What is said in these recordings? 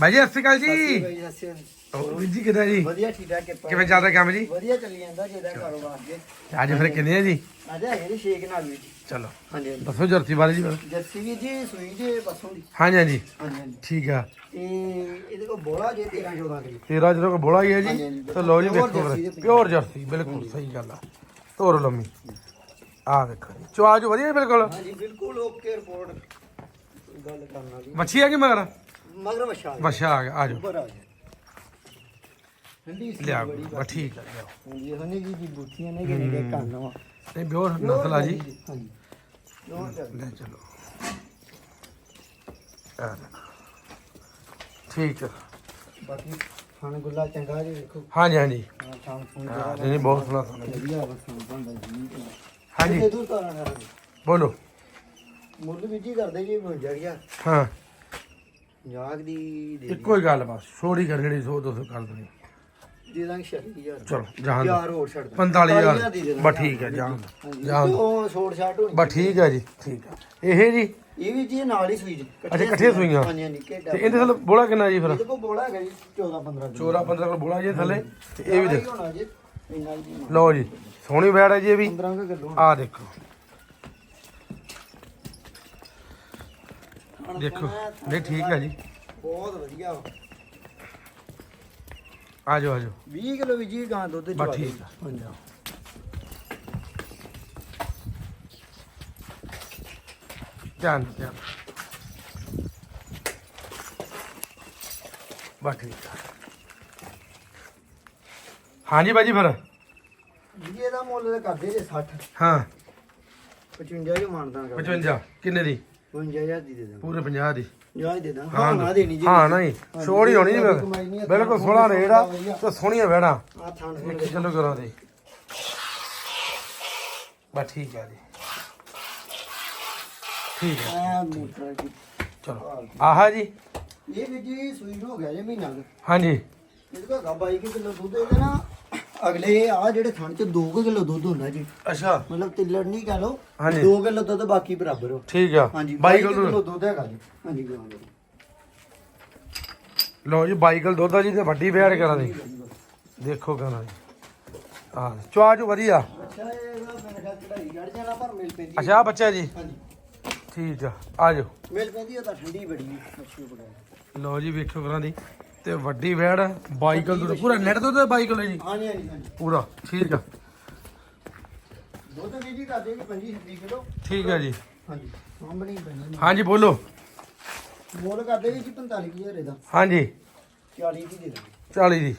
ਭਾਈ ਜੀ। ਸਤਿ ਸ਼੍ਰੀ ਅਕਾਲ ਜੀ ਬਾਈ ਵੀਰ ਜੀ ਕਿਦਾਂ ਜੀ? ਵਧੀਆ ਠੀਕ ਠਾਕ ਕਿਰਪਾ। ਕਿਵੇਂ ਚੱਲਦਾ ਕੰਮ ਜੀ? ਵਧੀਆ ਚੱਲੀ ਜਾਂਦਾ ਜਿਹਦਾ ਕਾਰੋਬਾਰ ਜੇ ਅੱਜ ਫਿਰ ਕਿੰਨੇ ਆ ਜੀ? ਅੱਜ ਹੈਗੇ ਜੀ ਸ਼ੇਕ ਨਾਲ ਵੀ ਜੀ। ਚਲੋ। ਹਾਂਜੀ ਹਾਂਜੀ। ਦੱਸੋ ਜਰਤੀ ਬਾਰੇ ਜੀ ਫਿਰ ਜਰਸੀ ਵੀ ਜੀ ਸੂਈ ਜੇ ਪਸੋਂ ਦੀ। ਹਾਂਜੀ ਹਾਂਜੀ। ਹਾਂਜੀ ਹਾਂਜੀ। ਠੀਕ ਆ। ਤੇ ਇਹਦੇ ਕੋਲ ਬੋਲਾ ਜੇ 13 14 ਕਰੀ ਤੇਰਾ ਜਦੋਂ ਕੋ ਬੋਲਾ ਹੀ ਹੈ ਹਾਂਜੀ, ਜੀ ਹਾਂਜੀ। ਤੇ ਲਓ ਜੀ Pure ਦੇਖੋ ਦੇ ਪਿਓਰ ਜਰਸੀ। ਬਿਲਕੁਲ ਸਹੀ ਗੱਲ ਆ। ਤੋਰ ਲੰਮੀ। ਆ ਦੇਖੋ ਜੀ ਚੁਆ ਜੋ ਵਧੀਆ ਬਿਲਕੁਲ। ਹਾਂਜੀ ਬਿਲਕੁਲ ਓਕੇ ਰਿਪੋਰਟ। ਗੱਲ ਕਰਨ ਵਾਲੀ ਮੱਛੀ ਆ ਕਿ ਮਗਰ? ਮਗਰ ਵਛਾ ਵਛਾ ਆ ਗਿਆ ਆ ਜਾਓ। ਉੱਪਰ ਆ ਜਾ ਠੰਡੀ ਸੀ ਲਿਆ ਬੜੀ ਬਸ ਠੀਕ। ਆ। ਲਿਆਓ ਹਾਂਜੀ ਹਨੀ ਜੀ ਦੀ ਬੂਥੀਆਂ ਨੇ ਕਿਨੇ ਕੇ ਕੰਨ ਵਾ ਇਹ ਬਿਓਰ ਨਸਲ ਆ ਜੀ। ਹਾਂਜੀ ਦੋਵਾਂ ਚੱਲ ਲੈ ਚਲੋ। ਆ ਠੀਕ ਆ। ਬਾਕੀ ਖਾਣ ਗੁੱਲਾ ਚੰਗਾ ਜੀ ਦੇਖੋ। ਹਾਂਜੀ ਹਾਂਜੀ। ਹਾਂ ਖਾਣ ਫੂਣ ਹਾਂ ਨਹੀਂ ਨਹੀਂ, ਬਹੁਤ ਸੋਹਣਾ ਸੋਹਣਾ। ਜੀ। ਵਧੀਆ ਬਸ ਬਣਦਾ ਜੀ। ਹਾਂਜੀ। ਦੂਰ ਬੋਲੋ। ਮੁੱਲ ਵੀ ਜੀ ਕਰਦੇ ਜੀ 52000 ਹਾਂ। ਜਾਗ ਦੀ ਦੇ ਇੱਕੋ ਹੀ ਗੱਲ ਬਸ ਛੋੜੀ ਕਰ ਜਿਹੜੀ 100 200 ਕਰ ਦੇਣੀ। ਦੇ ਦਾਂਗੇ 40000 ਚਲੋ ਜਹਾਨ ਦਿਓ। ਯਾਰ ਹੋਰ ਛੱਡ 45000 ਦੀ ਦੇ ਦਾਂਗੇ। ਬਸ ਠੀਕ ਹੈ ਜਾਨ ਤੇ ਉਹ ਛੋੜ ਛਾਟ ਹੋਣੀ ਬਸ ਠੀਕ ਹੈ ਜੀ ਠੀਕ ਹੈ। ਇਹ ਜੀ? ਇਹ ਵੀ ਜੀ ਨਾਲ ਹੀ ਸੂਈ ਜੀ। ਅੱਛਾ, ਇਕੱਠੀਆਂ ਸੂਈਆਂ। ਹਾਂਜੀ ਹਾਂਜੀ ਕਿਹੜਾ ਤੇ ਇਹਦੇ ਥੱਲੇ ਬੋਲਾ ਕਿੰਨਾ ਜੀ ਫਿਰ? ਇਹਦੇ ਕੋਲ ਬੋਲਾ ਹੈਗਾ ਜੀ 14 15 ਚੋਰਾ 15 ਕੋਲ ਬੋਲਾ ਜੀ ਥੱਲੇ। ਤੇ ਇਹ ਵੀ ਦੇਖੋ। ਲਓ ਜੀ ਸੋਹਣੀ ਬੈੜ ਹੈ ਜੀ ਇਹ ਵੀ। 15 ਕਿਲੋ ਦੇਖੋ ਨਹੀਂ ਠੀਕ ਹੈ ਜੀ। ਬਹੁਤ ਵਧੀਆ। ਵਾ। ਆ ਜਾਓ ਆ ਜਾਓ 20 ਕਿਲੋ ਵੀ ਜੀ ਗਾਂ ਦੁੱਧ ਬਸ ਠੀਕ ਆ ਹਾਂਜੀ ਧਿਆਨ ਧਿਆਨ। ਬਸ ਠੀਕ ਆ। ਹਾਂਜੀ ਬਾਜੀ ਫਿਰ। ਜੀ ਇਹਦਾ ਮੁੱਲ ਤਾਂ ਕਰਦੇ ਜੇ 60 ਹਾਂ। 55 ਜੋ ਮਾਨਦਾਂ ਕਰ। 55 ਕਿੰਨੇ ਦੀ? 55000 ਦੀ ਦੇ ਦਾਂ ਪੂਰੇ 50 ਦੀ। ਜਾ ਹੀ ਦੇ ਦਾਂ ਹਾਂ ਨਾ ਦੇਣੀ ਜੀ। ਹਾਂ ਨਹੀਂ ਛੋੜ ਹੀ ਹੋਣੀ ਜੀ ਬਿਲਕੁਲ 16 ਰੇਟ ਆ ਤੇ ਸੋਹਣੀਆਂ ਬਹਿਣਾ ਆ ਥਾਂ ਇੱਕ ਚਲੋ ਕਰਾਂ ਦੇ। ਬਸ ਠੀਕ ਆ ਜੀ। ਠੀਕ ਆ। ਆ ਮੋਟਰ ਜੀ ਚਲੋ। ਆਹਾ ਜੀ। ਇਹ ਵੀ ਜੀ ਸੂਈ ਹੋ ਗਿਆ ਜੇ ਮਹੀਨਾ। ਹਾਂਜੀ। ਇਹਦੇ ਕੋਲ ਹੈਗਾ 22 ਕਿਲੋ ਦੁੱਧ ਇਹਦੇ ਨਾ ਅਗਲੇ ਆ ਜਿਹੜੇ ਥਣ ਚ 2 ਕਿਲੋ ਦੁੱਧ ਹੁੰਦਾ ਜੀ। ਅੱਛਾ। ਮਤਲਬ ਤਿੱਲੜ ਨਹੀਂ ਕਹ ਲੋ ਹਾਂਜੀ। 2 ਕਿਲੋ ਦੁੱਧ ਬਾਕੀ ਬਰਾਬਰ ਹੋ ਠੀਕ ਆ। ਹਾਂਜੀ 22 22 ਕਿਲੋ ਕਿਲੋ ਦੁੱਧ। ਹੈਗਾ ਜੀ। ਹਾਂਜੀ ਗਾਂ ਦਾ ਲਓ ਜੀ 22 ਕਿਲੋ ਦੁੱਧ ਆ ਜੀ ਤੇ ਵੱਡੀ ਬਿਆੜ ਕਰਾਂ ਦੀ ਦੇਖੋ ਕਰਾਂ ਦੀ ਆ ਚੁਆ ਜੋ ਵਧੀਆ। ਅੱਛਾ ਇਹ ਨਾ ਮੇਰੇ ਖਿਆਲ ਚੜਾਈ ਚੜ ਜਾਣਾ ਪਰ ਮਿਲ ਪੈਂਦੀ ਅੱਛਾ ਆਹ ਬੱਚਾ ਜੀ। ਹਾਂਜੀ। ਠੀਕ ਆ ਆ ਜਾਓ। ਮਿਲ ਪੈਂਦੀ ਉਹ ਤਾਂ ਠੰਡੀ ਬੜੀ ਹੈ ਮੱਛੀ ਬੜਾ ਲਓ ਜੀ ਵੇਖੋ ਕਰਾਂ ਦੀ। ਤੇ ਵੱਡੀ ਬਿਆੜ 22 ਕਿਲੋ ਦੁੱਧ ਪੂਰਾ ਨੈਟ ਦੁੱਧ 22 ਕਿਲੋ ਜੀ? ਹਾਂਜੀ ਹਾਂਜੀ ਹਾਂਜੀ। ਪੂਰਾ ਠੀਕ ਆ। ਦੁੱਧ ਵੀ ਜੀ ਕਰਦੇ ਜੀ 25 26 ਕਿਲੋ ਠੀਕ ਆ ਜੀ। ਹਾਂਜੀ ਹੀ ਪੈਣੀ ਹਾਂਜੀ ਬੋਲੋ। ਮੋਲ ਕਰਦੇ ਵੀ ਜੀ 45000 ਇਹਦਾ। ਹਾਂਜੀ। 40 ਦੀ ਦੇ ਦਾਂਗੇ 40 ਦੀ।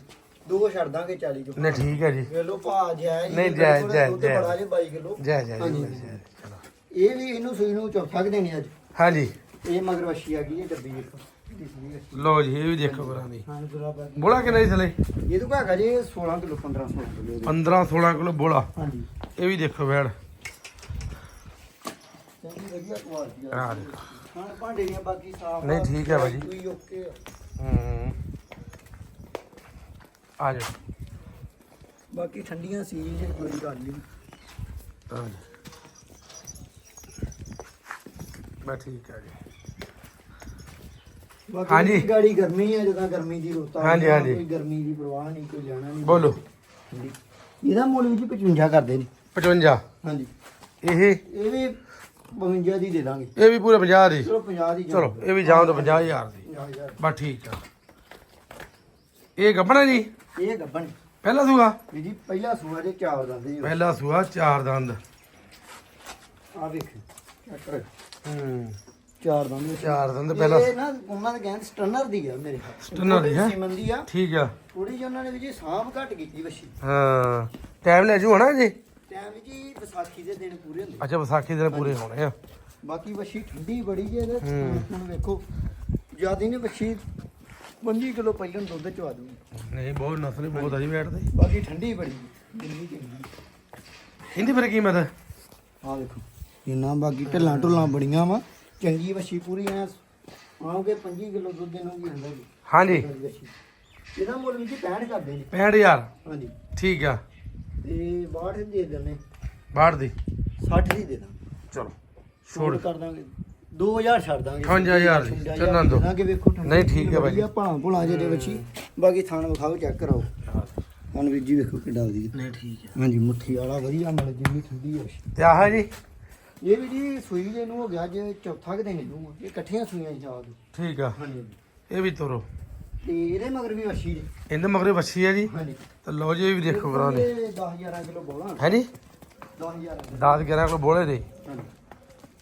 ਦੋ ਛੱਡ ਦਾਂਗੇ 40 ਤੋਂ ਨਹੀਂ ਠੀਕ ਹੈ ਜੀ। ਵੇਲੋ ਭਾ ਜਾਇਜ਼ ਨਹੀਂ, ਜਾਇਜ਼, ਜਾਇਜ਼, ਦੁੱਧ ਜਾਇਜ਼। ਬੜਾ ਜੇ 22 ਕਿਲੋ ਜੈ ਜੈ ਜੀ ਜੈ, ਇਹ ਵੀ ਇਹਨੂੰ ਸੂਈ ਨੂੰ ਚੌਥਾ ਕਿ ਦੇਣੀ ਅੱਜ। ਹਾਂਜੀ। ਇਹ ਮਗਰ ਵੱਛੀ ਆ ਗਈ ਇਹ ਡੱਬੀ ਦੇਖੋ ਲਓ ਜੀ ਇਹ ਵੀ ਦੇਖੋ ਕਰਾਂ ਦੀ ਹਾਂ ਬੋਲਾ ਕਿੰਨਾ ਜੀ ਥਲੇ? ਇਹ ਤੋਂ ਹੈਗਾ ਜੀ 16 ਕਿਲੋ 15 16 ਕਿਲੋ ਇਹਦੇ। 15 16 ਕਿਲੋ ਬੋਲਾ। ਹਾਂਜੀ। ਇਹ ਵੀ ਦੇਖੋ ਬੈੜ ਚੰਗੀ ਵਧੀਆ ਕੁਆਲਿਟੀ ਆ। ਆ ਦੇਖੋ। ਹਾਂ ਭਾਂਡੇ ਦੀਆਂ ਬਾਕੀ ਸਾਫ਼ ਨਹੀਂ, ਠੀਕ ਹੈ ਭਾਜੀ। ਕੋਈ ਓਕੇ ਆ। ਹੂੰ। ਆ ਬਾਕੀ ਠੰਡੀਆਂ ਸੀ ਜੇ ਕੋਈ ਗੱਲ ਨਹੀਂ ਆ। ਬਸ ਠੀਕ ਹੈ ਜੀ। ਬਾਕੀ ਹਾਂਜੀ। ਗਾੜੀ ਗਰਮੀ ਆ ਜਦੋਂ ਗਰਮੀ ਦੀ ਰੁੱਤ ਹਾਂਜੀ, ਹਾਂਜੀ। ਕੋਈ ਗਰਮੀ ਦੀ ਪਰਵਾਹ ਨਹੀਂ ਕੋਈ ਜਾਣਾ ਨਹੀਂ। ਬੋਲੋ। ਇਹਦਾ ਮੁੱਲ ਵੀ ਜੀ 55 ਕਰਦੇ ਨੇ। 55 ਹਾਂਜੀ। ਇਹ? ਇਹ ਵੀ 52 ਦੀ ਦੇ ਦਾਂਗੇ। ਇਹ ਵੀ ਪੂਰੇ 50 ਦੀ? ਚਲੋ 50 ਦੀ ਚਲੋ ਇਹ ਵੀ ਜਾਣ ਤੋਂ 50000 ਦੀ। 50000 ਬਸ ਠੀਕ ਆ। ਇਹ ਗੱਬਣਾ ਜੀ? ਇਹ ਗੱਬਣ। ਪਹਿਲਾ ਸੂਆ? ਵੀ ਜੀ ਪਹਿਲਾ ਸੂਆ ਦੇ ਚਾਰ ਦੰਦੇ ਜੀ ਪਹਿਲਾ ਸੂਆ ਚਾਰ ਦੰਦ। ਆ ਵੇਖ ਚੈੱਕ ਕਰੋ ਹੂੰ। ਚਾਰ ਦੰਦ ਚਾਰ ਦੰਦ ਪਹਿਲਾ। ਇਹ ਨਾ ਉਹਨਾਂ ਦੇ ਕਹਿੰਦੇ ਸਟਨਰ ਦੀ ਆ ਮੇਰੇ ਸਟਨਰ ਦੀ, ਹੈਂ? ਸੀਮਨ ਦੀ ਆ। ਠੀਕ ਆ। ਥੋੜੀ ਜਿਹੀ ਉਹਨਾਂ ਨੇ ਵੀ ਜੀ ਸਾਂਭ ਘੱਟ ਕੀਤੀ ਵਸ਼ੀ ਹਾਂ। ਟਾਈਮ ਲੈ ਜੂ ਹਨਾ ਜੀ? ਟਾਈਮ ਜੀ ਵਿਸਾਖੀ ਦੇ ਦਿਨ ਪੂਰੇ ਹੁੰਦੇ ਅੱਛਾ ਵਿਸਾਖੀ ਦੇ ਪੂਰੇ ਹੋਣੇ ਆ। ਬਾਕੀ ਵਸ਼ੀ ਠੰਡੀ ਬੜੀ ਜੇ ਇਹਦੇ। ਹੁਣ ਵੇਖੋ ਜਿਆਦੀ ਨੇ ਵਸ਼ੀ 25 ਕਿਲੋ ਪਹਿਲਾਂ ਦੁੱਧ ਚਵਾ ਦੂੰਗੀ। ਨਹੀਂ ਬਹੁਤ ਨਸਲ ਬਹੁਤ ਆ ਜੀ ਬੈਠ ਦੇ ਬਾਕੀ ਠੰਡੀ ਬੜੀ ਇਹਦੀ ਫਿਰ ਕੀਮਤ? ਆ ਵੇਖੋ ਇੰਨਾ ਬਾਕੀ ਢਿੱਲਾਂ ਢੁੱਲਾਂ ਬੜੀਆਂ ਵਾ। ਚੰਗੀ ਵਸ਼ੀ ਪੂਰੀ ਐ ਆਉਂਗੇ 25 ਕਿਲੋ ਦੁੱਧ ਵੀ ਹੁੰਦਾ ਜੀ। ਹਾਂਜੀ। ਇਹਦਾ ਮੁੱਲ ਵੀ ਜੀ 65 ਕਰਦੇ ਨੇ। 65000 ਹਾਂਜੀ। ਠੀਕ ਆ। ਤੇ 62 ਦੇ ਦਿੰਦੇ। ਬਾੜ ਦੀ? 60 ਦੀ ਦੇ ਦਾਂ। ਚਲੋ ਛੋੜ ਛੋੜ। ਕਰ ਦਾਂਗੇ। 2000 ਛੱਡ ਦਾਂਗੇ। 58,000 ਦੀ, ਚੱਲਣ ਦਿਓ। ਦਾਂਗੇ ਵੇਖੋ। ਠੰਡੀ ਨਹੀਂ, ਠੀਕ ਹੈ ਬਾਈ। ਵਧੀਆ ਭਲਾ ਭੁਲਾ ਜਿਹਦੇ ਵਿੱਚ ਹੀ ਬਾਕੀ ਥਾਣ ਵਿਖਾਓ ਚੈੱਕ ਕਰਾਓ। ਹੁਣ ਵੀਰ ਜੀ ਵੇਖੋ ਕਿੱਡਾ ਵਧੀਆ। ਨਹੀਂ ਠੀਕ ਹੈ ਹਾਂਜੀ ਮੁੱਠੀ ਵਾਲਾ ਵਧੀਆ ਮਿਲ ਜਿੰਨੀ ਠੰਡੀ ਹੈ ਤੇ ਆਹ ਜੀ? ਇਹ ਵੀ ਜੀ ਸੂਈ ਦੇ ਨੂੰ ਹੋ ਗਿਆ ਜੇ ਚੌਥਾ ਕਿ ਦਿਨ ਨੂੰ ਇਹ ਇਕੱਠੀਆਂ ਸੂਈਆਂ ਸੀ ਆ ਠੀਕ ਆ। ਹਾਂਜੀ। ਇਹ ਵੀ ਤੋਰੋ। ਤੇ ਇਹਦੇ ਮਗਰ ਵੀ ਵਸ਼ੀ ਜੀ। ਇਹਦੇ ਮਗਰੇ ਵੱਛੀ ਹੈ ਜੀ। ਹਾਂਜੀ। ਤੇ ਲਓ ਜੀ ਇਹ ਵੀ ਦੇਖੋ ਕਰਾਂ ਦੇ। 10 11 ਕਿਲੋ ਬੋਲਾ ਹੈ ਜੀ? 10000 ਦਾਦ ਗਿਆਰਾਂ ਕੋਲ ਬੋਲੇ ਦੇ। ਹਾਂਜੀ।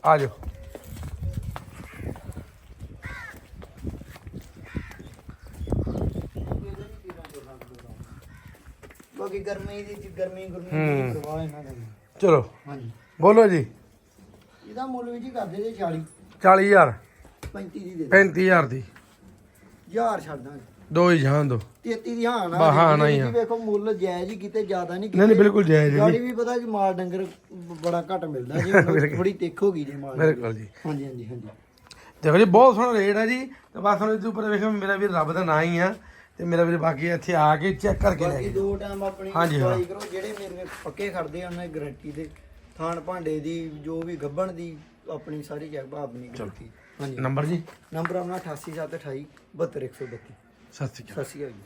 ਆ ਜਾਓ। ਬਾਕੀ ਗਰਮੀ ਦੀ ਗਰਮੀ ਗਰਮੀ ਹੂੰ। ਦੀ ਪਰਵਾਹ ਇਹਨਾਂ ਦਾ। ਚਲੋ। ਹਾਂਜੀ। ਬੋਲੋ ਜੀ। ਇਹਦਾ ਮੁੱਲ ਵੀ ਜੀ ਕਰਦੇ ਜੇ 40 40000 35 ਦੀ ਦੇ ਦੇ। 35000 ਦੀ। ਹਜ਼ਾਰ ਛੱਡ ਦਾਂਗੇ। ਦੋ ਹੀ ਜਾਣ ਦੋ। 33 ਦੀ ਹਾਂ ਨਾ ਬਾ ਹਾਂ ਨਾ ਹੀ ਜੀ ਆ। ਵੇਖੋ ਮੁੱਲ ਜਾਇਜ਼ ਹੀ ਕਿਤੇ ਜ਼ਿਆਦਾ ਨਹੀਂ ਨਹੀਂ ਨਹੀਂ ਬਿਲਕੁਲ ਜਾਇਜ਼ ਹੈ ਗਾੜੀ ਵੀ ਪਤਾ ਕਿ ਮਾਲ ਡੰਗਰ ਬੜਾ ਘੱਟ ਮਿਲਦਾ ਜੀ। ਥੋੜੀ ਦੇਖੋਗੀ ਜੀ ਮਾਲ। ਬਿਲਕੁਲ ਜੀ। ਹਾਂਜੀ ਹਾਂਜੀ ਹਾਂਜੀ। ਦੇਖੋ ਜੀ ਬਹੁਤ ਸੋਹਣਾ ਰੇਟ ਹੈ ਜੀ। ਤੇ ਬਸ ਹੁਣ ਇਹਦੇ ਉੱਪਰ ਵੇਖੋ ਮੇਰਾ ਵੀ ਰੱਬ ਦਾ ਨਾਂ ਹੀ ਆ। ਤੇ ਮੇਰਾ ਵੀ ਬਾਕੀ ਇੱਥੇ ਆ ਕੇ ਚੈੱਕ ਕਰਕੇ ਲੈ ਬਾਕੀ ਗਏ। ਦੋ ਟਾਈਮ ਆਪਣੀ ਹਾਂਜੀ, ਹਾਂ। ਕਰੋ ਜਿਹੜੇ ਮੇਰੇ ਪੱਕੇ ਖੜਦੇ ਆ ਉਹਨਾਂ ਦੀ ਗਾਰੰਟੀ ਦੇ। ਥਾਣ ਭਾਂਡੇ ਦੀ ਜੋ ਵੀ ਗੱਬਣ ਦੀ ਆਪਣੀ ਸਾਰੀ ਜਗ੍ਹਾ ਆਪਣੀ ਗਾਰੰਟੀ ਹਾਂਜੀ। ਨੰਬਰ ਜੀ? ਨੰਬਰ ਆਪਣਾ 88728 72132 ਸਤਿ ਸ਼੍ਰੀ ਅਕਾਲ। ਸਤਿ ਸ਼੍ਰੀ ਅਕਾਲ ਜੀ।